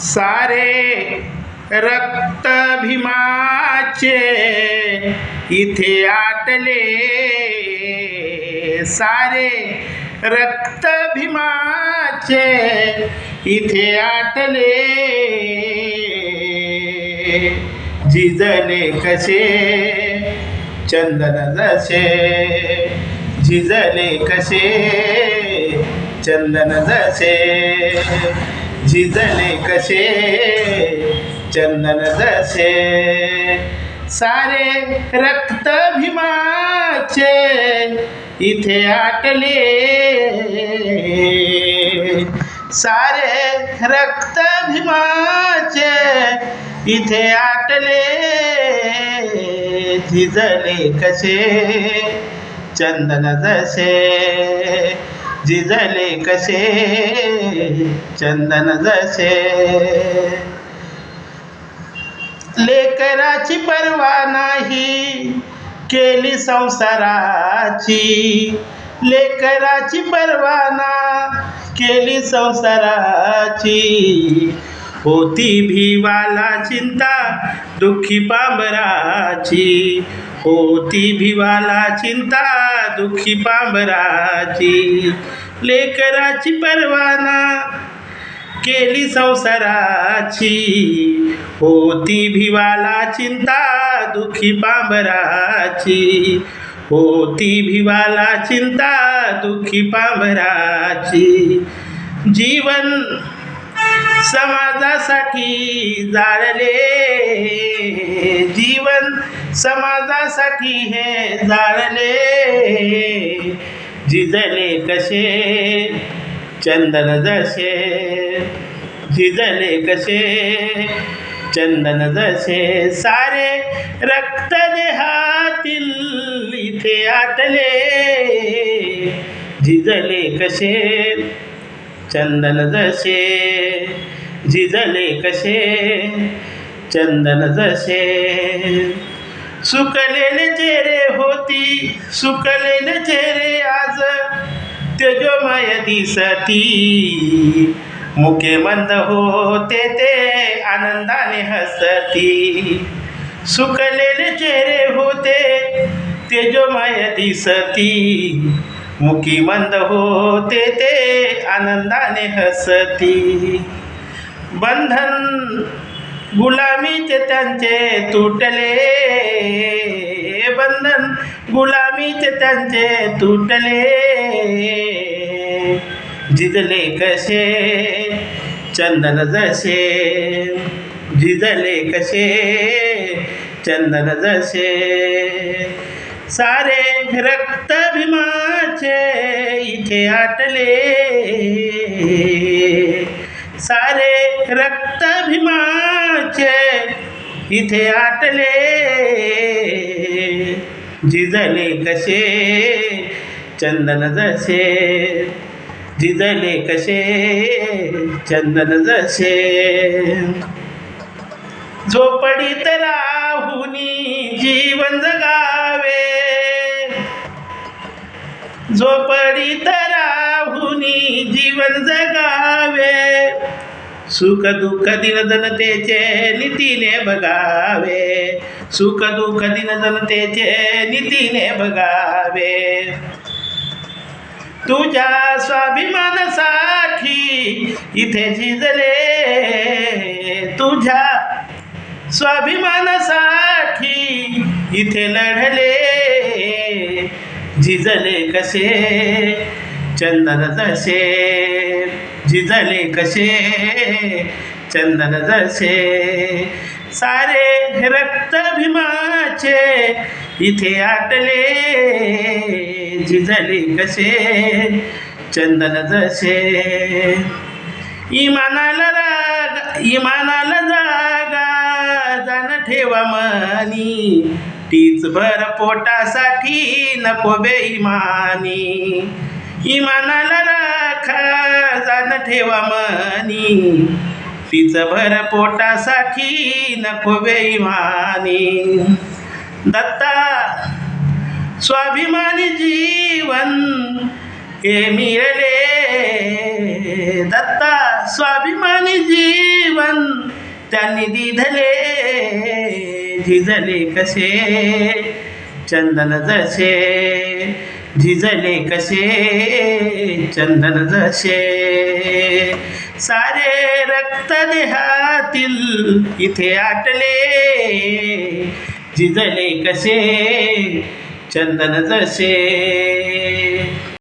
सारे रक्तभिमाचे इथे आटले. सारे रक्तभिमाचे इथे आटले. झिजले कसे? चंदन जसे. झिजले कसे? चंदन जसे. झिजले कसे चंदन जसे सारे रक्त भीमाचे इथे आटले. सारे रक्त भीमाचे इथे आटले. झिजले कसे चंदन जसे जिजले कसे चंदन जसे. लेकराची परवा नाही केली संसाराची. लेकराची परवाना केली संसाराची. होती भिवाला चिंता दुःखी पांबराची. होती भिवाला चिंता, दुःखी पांबराची लेकराची परवाना, केली संसाराची। होती भिवाला चिंता, दुखी पांबराची होती भिवाला चिंता, दुखी पांबराची जीवन समाजासाठी जाळले. जीवन समाजासाठी हे जाळले. जिजले कसे? चंदन जसे. जिजले कसे? चंदन जसे. सारे रक्त देहातील इथे आटले. झिजले कसे? चंदन जसे झिजले कसे? चंदन जसे. सुकलेले चेहरे होती सुकलेले चेहरे आज. तेजोमय दिसती. मुके मंद होते ते आनंदाने हसती. सुकलेले चेहरे होते तेजोमय दिसती. मुखी मंद होते ते आनंदाने हसती. बंधन गुलामीचे त्यांचे तुटले. बंधन गुलामीचे त्यांचे तुटले. जिजले कसे? चंदन जसे. जिजले कसे? चंदन जसे. सारे रक्त भीमाचे इथे आटले. सारे रक्त भीमाचे इथे आटले. जिजले कसे? चंदन जसे. जिजले कसे? चंदन जसे. झोपडीत राहुनी जीवन जगा. झोपडीत राहुनी जीवन जगावे. सुख दुःख दिन जनतेचे नीतीने बघावे. सुख दुःख दिन जनतेचे नीतीने बघावे. तुझ्या स्वाभिमानासाठी इथे झिजले तुझ्या स्वाभिमानासाठी इथे लढले. झिजले कसे? चंदन जसे. झिजले कसे? चंदन जसे. सारे रक्त भीमाचे इथे आटले. झिजले कसे? चंदन जसे. इमानाला राग इमानाला जागा. जाण ठेवा मनी. तीच भर पोटासाठी नको बेईमानी. इमानाला राखा जाण ठेवा मनी. तीच भर पोटासाठी नको बेईमानी. दत्ता स्वाभिमानी जीवन हे मिळले. दत्ता स्वाभिमानी जीवन त्यांनी दिधले. झिजले कसे? चंदन जसे. झिजले कसे? चंदन जसे. सारे रक्त देहातील इथे आटले. झिजले कसे? चंदन जसे.